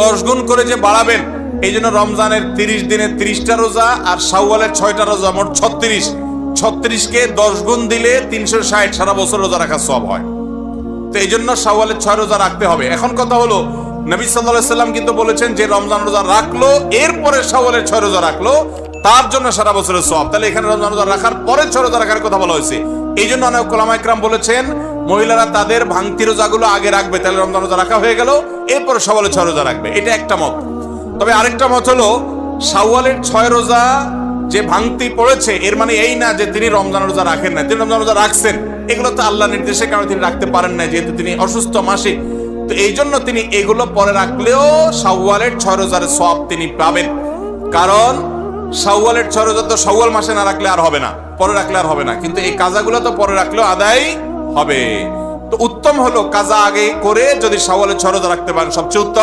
দশ গুণ করে যে বাড়াবেন, এই জন্য রমজানের তিরিশ দিনে তিরিশটা রোজা আর শাওয়ালের ছয়টা রোজা, মোট ছত্রিশ। ছত্রিশকে দশ গুণ দিলে তিনশো ষাট, সারা বছর রোজা রাখার সব হয়। তো এই জন্য শাওয়ালের ছয় রোজা রাখতে হবে। এখন কথা হলো, নবী সাল্লাহ সাল্লাম কিন্তু বলেছেন যে রমজান রোজা রাখল, এরপরে শাওয়ালের ছয় রোজা রাখল, তার জন্য সারা বছরের সব তাহলে এখানে রমজান রোজা রাখার পরে ছয় রোজা রাখার কথা বলা হয়েছে। এই জন্য অনেক কোলামা ইকরাম বলেছেন মহিলারা তাদের ভাঙতি রোজাগুলো আগে রাখবে, তাহলে রমজান রোজা রাখা হয়ে গেল, এরপরে শাওয়ালের ছয় রোজা রাখবে। এটা একটা মত। তবে আরেকটা মত হলো সাওয়ালের ছয় রোজা যে ভাঙতি পড়েছে, এর মানে এই না যে তিনি রমজান রোজা রাখেন না তিনি রমজান রোজা রাখছেন, এগুলো তো আল্লাহ নির্দেশে কারণে তিনি রাখতে পারেন না যেহেতু তিনি অসুস্থ মাসিক তো এই জন্য তিনি এগুলো পরে রাখলেও সাওয়ালের ছয় রোজার সব তিনি পাবেন। কারণ সাওয়ালের ছয় রোজা তো শাওয়াল মাসে না রাখলে আর হবে না, পরে রাখলে আর হবে না। কিন্তু এই কাজাগুলো তো পরে রাখলেও আদায় হবে। তো উত্তম হলো কাজা আগে করে যদি সাওয়ালে ছয় রাখতে পারেন সবচেয়ে উত্তম।